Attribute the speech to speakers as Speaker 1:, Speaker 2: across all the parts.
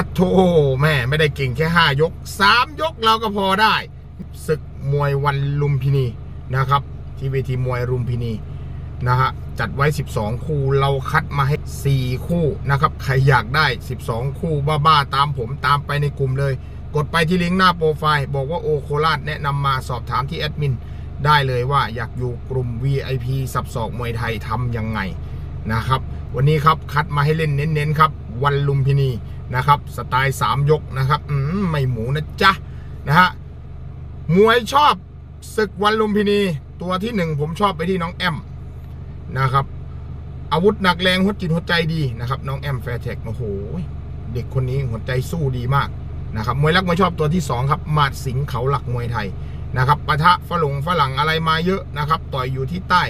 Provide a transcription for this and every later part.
Speaker 1: อัดโทแม่ไม่ได้เก่งแค่ 5 ยก 3 ยกเราก็พอได้ศึกมวยวันลุมพินีนะครับ ที่เวทีมวยลุมพินีนะฮะจัดไว้ 12 คู่เราคัดมาให้ 4 คู่นะครับใครอยากได้ 12 คู่บ้าๆตามผมตามไปในกลุ่มเลย กดไปที่ลิงก์หน้าโปรไฟล์ บอกว่าโอโคราชแนะนำมาสอบถามที่แอดมินได้เลยว่าอยากอยู่กลุ่ม VIP สับสอกมวยไทยทำยังไงนะครับ วันนี้ครับคัดมาให้เล่นเน้นๆครับ วันลุมพินีนะครับสไตล์ 3 ยกนะครับอืมไม่หมูนะจ๊ะนะฮะมวยชอบศึกวันลุมพินี ตัวที่หนึ่งผมชอบไปที่น้องแอมนะครับอาวุธหนักแรงหัวจิตหัวใจดีนะครับ น้องแอมแฟร์เทคโอ้โหเด็กคนนี้หัวใจสู้ดีมากนะครับมวยรักมวยชอบตัวที่สองครับมาดสิงเขาหลักมวยไทยนะครับปะทะฝรั่งฝรั่งอะไรมาเยอะนะครับ ต่อยอยู่ที่ใต้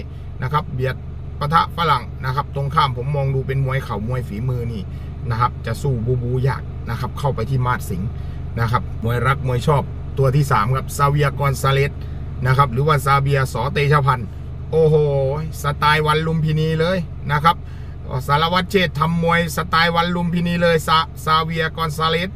Speaker 1: นะครับ เบียดปะทะฝรั่งนะครับ ตรงข้ามผมมองดูเป็นมวยเข่ามวยฝีมือนี่ นะครับ จะสู้บูบูยากนะครับ เข้าไปที่มาดสิงห์นะครับมวยรักมวยชอบตัวที่สามครับซาเวียกอนซาเลสนะครับ หรือว่าซาเบียสอเตชพันธ์โอ้โห สไตล์วันลุมพินีเลยนะครับสารวัตรเชษทำมวยสไตล์วันลุมพินีเลยซาซาเวียกอนซาเลส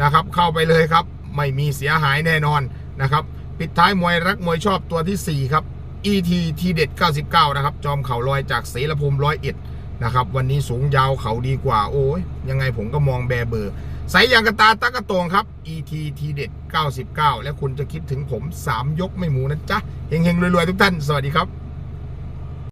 Speaker 1: นะครับ เข้าไปเลยครับ ไม่มีเสียหายแน่นอนนะครับ ปิดท้ายมวยรักมวยชอบตัวที่ 4 ครับ ET ทีเด็ด 99 นะครับ จอมเข่าลอยจากเสรภูมิร้อยเอ็ด นะครับ วันนี้สูงยาวเขาดีกว่า โอ้ยยังไงผมก็มองแบเบอร์ใส่ยางกระตาตะกระตงครับ ET ทีเด็ด99 และคุณจะคิดถึงผม 3 ยกไม่หมูนะจ๊ะเฮงๆรวยๆ ทุกท่าน สวัสดีครับ